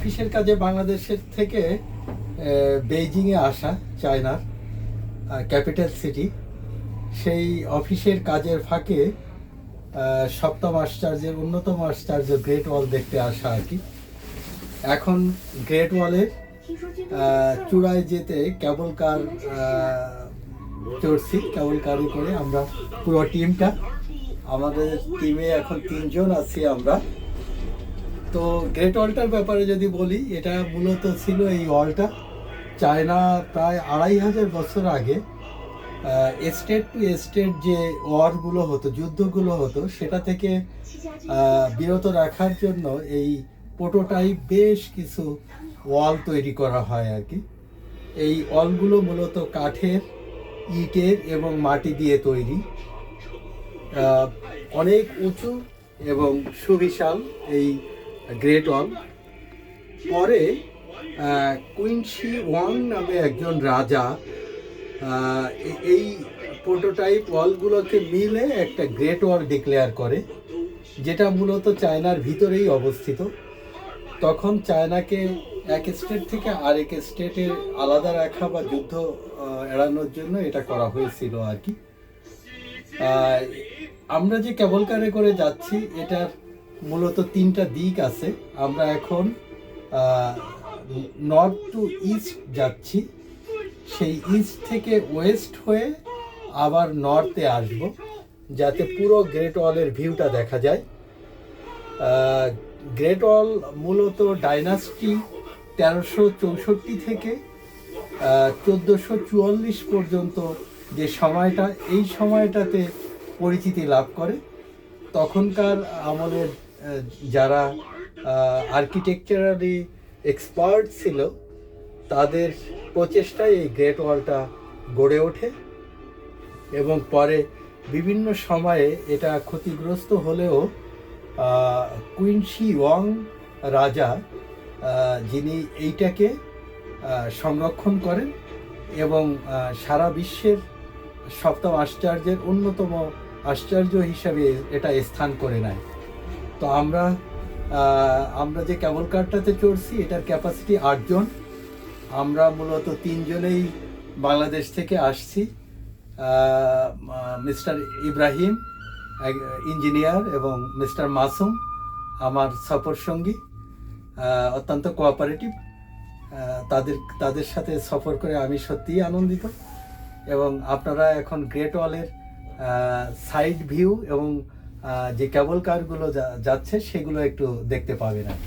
অফিসের কাজে বাংলাদেশের থেকে বেইজিংয়ে আসা চায়নার ক্যাপিটাল সিটি, সেই অফিসের কাজের ফাঁকে সপ্তম আশ্চর্যের, অন্যতম আশ্চর্য গ্রেট ওয়াল দেখতে আসা আর কি। এখন গ্রেট ওয়ালের চূড়ায় যেতে কেবল কার চড়ছি। কেবল কারে করে আমরা পুরো টিমটা আমাদের টিমে এখন তিনজন আছি আমরা। তো গ্রেট ওয়ালটার ব্যাপারে যদি বলি, এটা মূলত ছিল এই ওয়ালটা চায়না প্রায় আড়াই হাজার বছর আগে স্টেট টু স্টেট যে ওয়ারগুলো হতো, যুদ্ধগুলো হতো, সেটা থেকে বিরত রাখার জন্য এই প্রোটোটাইপ বেশ কিছু ওয়াল তৈরি করা হয় আর কি। এই ওয়ালগুলো মূলত কাঠের, ইটের এবং মাটি দিয়ে তৈরি। অনেক উঁচু এবং সুবিশাল এই গ্রেট ওয়াল পরে আহ, কুইনশি ওয়াং নামে একজন রাজা এই প্রোটোটাইপ ওয়ালগুলোকে মিলে একটা গ্রেট ওয়াল ডিক্লেয়ার করে যেটা মূলত চায়নার ভিতরেই অবস্থিত। তখন চায়নাকে এক স্টেট থেকে আরেক স্টেটে আলাদা রাখা বা যুদ্ধ এড়ানোর জন্য এটা করা হয়েছিল আর কি। আমরা যে কেবল কারে করে যাচ্ছি এটার মূলত তিনটা দিক আছে। আমরা এখন নর্থ টু ইস্ট যাচ্ছি। সেই ইস্ট থেকে ওয়েস্ট হয়ে আবার নর্থে আসব যাতে পুরো গ্রেট ওয়ালের ভিউটা দেখা যায়। গ্রেট ওয়াল মূলত ডাইনাস্টি তেরোশো চৌষট্টি থেকে চোদ্দোশো চুয়াল্লিশ পর্যন্ত যে সময়টা এই সময়টাতে পরিচিতি লাভ করে। তখনকার আমলের আহ, যারা আর্কিটেকচারালি এক্সপার্ট ছিল তাদের প্রচেষ্টায় এই গ্রেট ওয়ালটা গড়ে ওঠে এবং পরে বিভিন্ন সময়ে এটা ক্ষতিগ্রস্ত হলেও আহ, কুইনশি ওয়াং রাজা যিনি এইটাকে সংরক্ষণ করেন এবং সারা বিশ্বের সপ্তম আশ্চর্যের অন্যতম আশ্চর্য হিসাবে এটা স্থান করে নেয়। তো আমরা আমরা যে কেবল কারটাতে চড়ছি, এটার ক্যাপাসিটি আটজন। আমরা মূলত তিনজনেই বাংলাদেশ থেকে আসছি। মিস্টার ইব্রাহিম ইঞ্জিনিয়ার এবং মিস্টার মাসুম, আমার সফর সঙ্গী অত্যন্ত কোঅপারেটিভ তাদের তাদের সাথে সফর করে আমি সত্যিই আনন্দিত। এবং আপনারা এখন গ্রেট ওয়ালের সাইড ভিউ এবং যে কেবল কারগুলো যাচ্ছে সেগুলো একটু দেখতে পাবেন আর।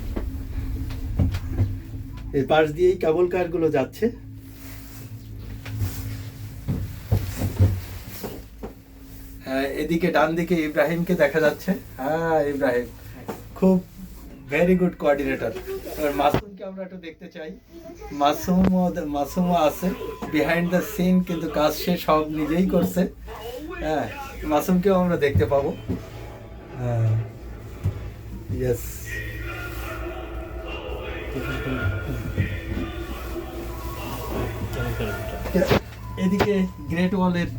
এই পাশ দিয়েই কেবল কারগুলো যাচ্ছে। হ্যাঁ, এদিকে ডান দিকে ইব্রাহিমকে দেখা যাচ্ছে। হ্যাঁ ইব্রাহিম। খুব ভেরি গুড কোঅর্ডিনেটর এবার মাসুমকে আমরা একটু দেখতে চাই। মাসুম মাসুমও আছে। বিহাইন্ড দ্য সিন কিন্তু কাজ সে সব নিজেই করছে। হ্যাঁ মাসুমকেও আমরা দেখতে পাবো। ইয়েস এদিকে গ্রেট ওয়ালের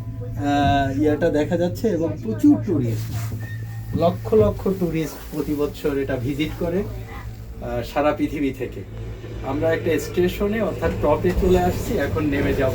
ইয়েটা দেখা যাচ্ছে এবং প্রচুর টুরিস্ট লক্ষ লক্ষ টুরিস্ট প্রতি বছর এটা ভিজিট করে সারা পৃথিবী থেকে। আমরা একটা স্টেশনে অর্থাৎ টপে চলে আসছি, এখন নেমে যাব।